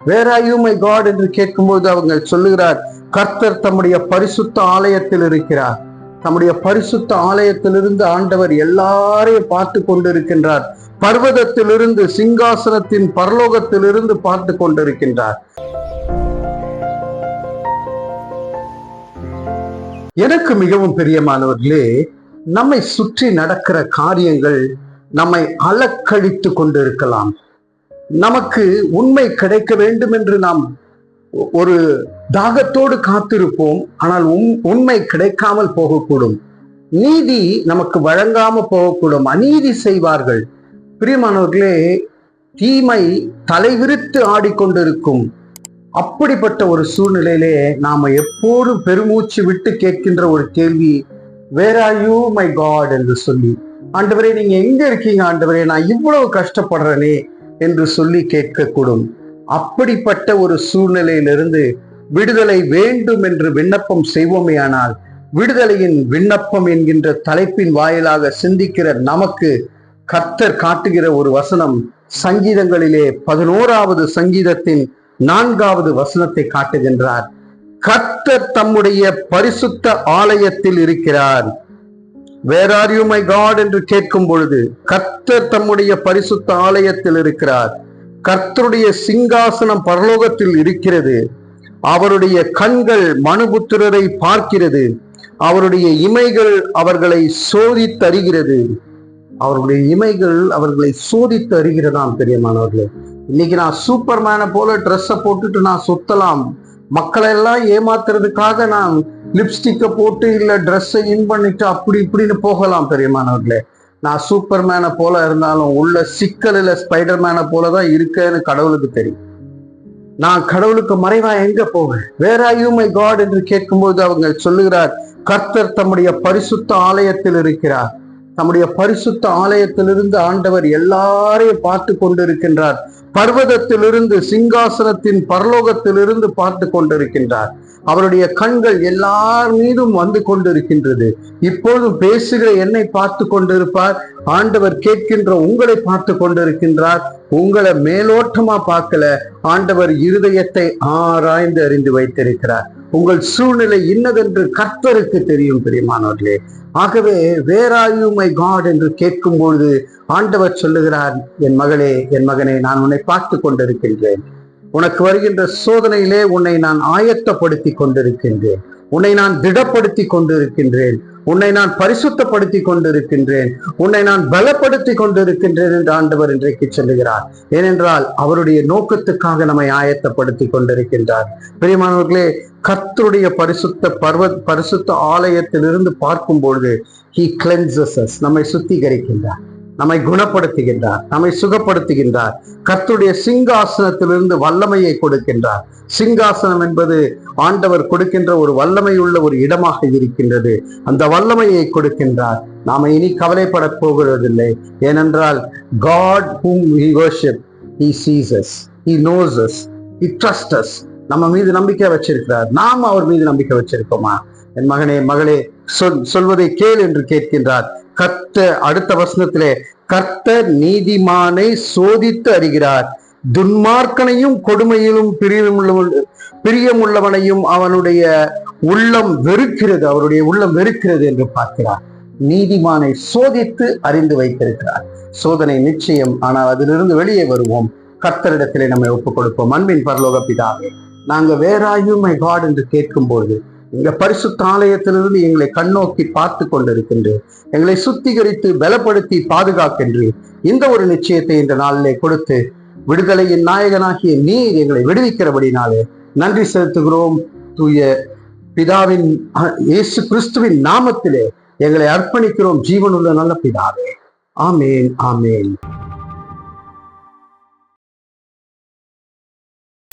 வேற you my God என்று கேட்கும்போது அவங்க சொல்லுகிறார் கர்த்தர் தம்முடைய பரிசுத்த ஆலயத்தில் இருக்கிறார். தம்முடைய பரிசுத்த ஆலயத்திலிருந்து ஆண்டவர் எல்லாரையும் பார்த்து கொண்டிருக்கின்றார். பர்வதத்திலிருந்து சிங்காசனத்தின் பரலோகத்திலிருந்து பார்த்து கொண்டிருக்கின்றார். எனக்கு மிகவும் பிரியமானவர்களே நம்மை சுற்றி நடக்கிற காரியங்கள் நம்மை அலக்கழித்து கொண்டிருக்கலாம். நமக்கு உண்மை கிடைக்க வேண்டும் என்று நாம் ஒரு தாகத்தோடு காத்திருப்போம். ஆனால் உண்- உண்மை கிடைக்காமல் போகக்கூடும். நீதி நமக்கு வழங்காம போகக்கூடும். அநீதி செய்வார்கள். பிரியமானவர்களே தீமை தலைவிரித்து ஆடிக்கொண்டிருக்கும். அப்படிப்பட்ட ஒரு சூழ்நிலையிலே நாம எப்போதும் பெருமூச்சு விட்டு கேட்கின்ற ஒரு கேள்வி where are you my God என்று சொல்லி. ஆண்டவரே நீங்க எங்க இருக்கீங்க? ஆண்டவரே நான் இவ்வளவு கஷ்டப்படுறேனே. என்று சொல்லி கேட்கக்கூடும். அப்படிப்பட்ட ஒரு சூழ்நிலையிலிருந்து விடுதலை வேண்டும் என்று விண்ணப்பம் செய்வோமேயானால் விடுதலையின் விண்ணப்பம் என்கின்ற தலைப்பின் வாயிலாக சிந்திக்கிற நமக்கு கர்த்தர் காட்டுகிற ஒரு வசனம் சங்கீதங்களிலே பதினோராவது சங்கீதத்தின் நான்காவது வசனத்தை காட்டுகின்றார். கர்த்தர் தம்முடைய பரிசுத்த ஆலயத்தில் இருக்கிறார். Where are you my God என்று கேட்கும் பொழுது கர்த்தர் தம்முடைய பரிசுத்த ஆலயத்தில் இருக்கிறார். கர்த்தருடைய சிங்காசனம் பரலோகத்தில் இருக்கிறது. அவருடைய கண்கள் மனுபுத்திரரை பார்க்கிறது. அவருடைய இமைகள் அவர்களை சோதித்தருகிறது அவருடைய இமைகள் அவர்களை சோதித்து அறிகிறதாம் பெரியமானவர்களே. இன்னைக்கு நான் சூப்பர்மேனை போல ட்ரெஸ்ஸை போட்டுட்டு நான் சுத்தலாம். மக்களை எல்லாம் ஏமாத்துறதுக்காக நான் லிப்ஸ்டிக்கை போட்டு இல்லை ட்ரெஸ்ஸை இன் பண்ணிட்டு அப்படி இப்படின்னு போகலாம் பெரியமானவர்களே நான் சூப்பர் மேனை போல இருந்தாலும் உள்ள சிக்கலில் ஸ்பைடர்மேனை போல தான் இருக்கேன்னு கடவுளுக்கு தெரியும். நான் கடவுளுக்கு மறைவா எங்க போவேன்? வேற யூ மை காட் என்று கேட்கும்போது அவங்க சொல்லுகிறார் கர்த்தர் தம்முடைய பரிசுத்த ஆலயத்தில் இருக்கிறார். தம்முடைய பரிசுத்த ஆலயத்திலிருந்து ஆண்டவர் எல்லாரையும் பார்த்து கொண்டிருக்கின்றார். பர்வதத்திலிருந்து சிங்காசனத்தின் பரலோகத்திலிருந்து பார்த்து கொண்டிருக்கின்றார். அவருடைய கண்கள் எல்லார் மீதும் வந்து கொண்டிருக்கின்றது. இப்போதும் பேசுகிற என்னை பார்த்து கொண்டிருப்பார் ஆண்டவர் கேட்கின்ற உங்களை பார்த்து கொண்டிருக்கின்றார் உங்களை மேலோட்டமா பார்க்கல ஆண்டவர் இருதயத்தை ஆராய்ந்து அறிந்து வைத்திருக்கிறார். உங்கள் சூழ்நிலை இன்னதென்று கர்த்தருக்கு தெரியும் பிரியமானவர்களே. ஆகவே வேறாயு மை காட் என்று கேட்கும் பொழுது ஆண்டவர் சொல்லுகிறார் என் மகளே என் மகனே நான் உன்னை பார்த்து கொண்டிருக்கின்றேன். உனக்கு வருகின்ற சோதனையிலே உன்னை நான் ஆயத்தப்படுத்தி கொண்டிருக்கின்றேன். உன்னை நான் திடப்படுத்தி கொண்டிருக்கின்றேன். உன்னை நான் பரிசுத்தப்படுத்தி கொண்டிருக்கின்றேன். உன்னை நான் பலப்படுத்தி கொண்டிருக்கின்றேன் என்று ஆண்டவர் இன்றைக்கு சொல்லுகிறார். ஏனென்றால் அவருடைய நோக்கத்துக்காக நம்மை ஆயத்தப்படுத்தி கொண்டிருக்கின்றார். பிரியமானவர்களே கர்த்தருடைய பரிசுத்த பர்வ பரிசுத்த ஆலயத்திலிருந்து பார்க்கும் பொழுது ஹி கிளென்சஸ் நம்மை சுத்திகரிக்கின்றார். நம்மை குணப்படுத்துகின்றார் நம்மை சுகப்படுத்துகின்றார். கர்த்துடைய சிங்காசனத்திலிருந்து வல்லமையை கொடுக்கின்றார். சிங்காசனம் என்பது ஆண்டவர் கொடுக்கின்ற ஒரு வல்லமை உள்ள ஒரு இடமாக இருக்கின்றது. அந்த வல்லமையை கொடுக்கின்றார். நாம இனி கவலைப்பட போகிறதில்லை. ஏனென்றால் காட் ஹூம் we worship நம்ம மீது நம்பிக்கை வச்சிருக்கிறார். நாம் அவர் மீது நம்பிக்கை வச்சிருக்கோமா? என் மகனே மகளே சொல் சொல்வதை கேள் என்று கேட்கின்றார். கர்த்த அடுத்த வசனத்திலே கர்த்தர் நீதிமானை சோதித்து அறிகிறார். துன்மார்க்கனையும் கொடுமையிலும் பிரியமுள்ள பிரியமுள்ளவனையும் அவனுடைய உள்ளம் வெறுக்கிறது அவருடைய உள்ளம் வெறுக்கிறது என்று பார்க்கிறார். நீதிமானை சோதித்து அறிந்து வைத்திருக்கிறார். சோதனை நிச்சயம் ஆனால் அதிலிருந்து வெளியே வருவோம். கர்த்தரிடத்திலே நம்மை ஒப்புக் கொடுப்போம் அன்பின் பரலோக பிதாவே நாங்க வேறாயும் மை காட் என்று கேட்கும்போது இந்த பரிசுத்த ஆலயத்திலிருந்து எங்களை கண்ணோக்கி பார்த்து கொண்டிருக்கின்றேன் எங்களை சுத்திகரித்து பலப்படுத்தி பாதுகாக்கின்றேன் இந்த ஒரு நிச்சயத்தை இந்த நாளிலே கொடுத்து விடுதலையின் நாயகனாகிய நீர் எங்களை விடுவிக்கிறபடினாலே நன்றி செலுத்துகிறோம். தூய பிதாவின் இயேசு கிறிஸ்துவின் நாமத்திலே எங்களை அர்ப்பணிக்கிறோம். ஜீவனுள்ள நல்ல பிதாவே. ஆமேன் ஆமேன்.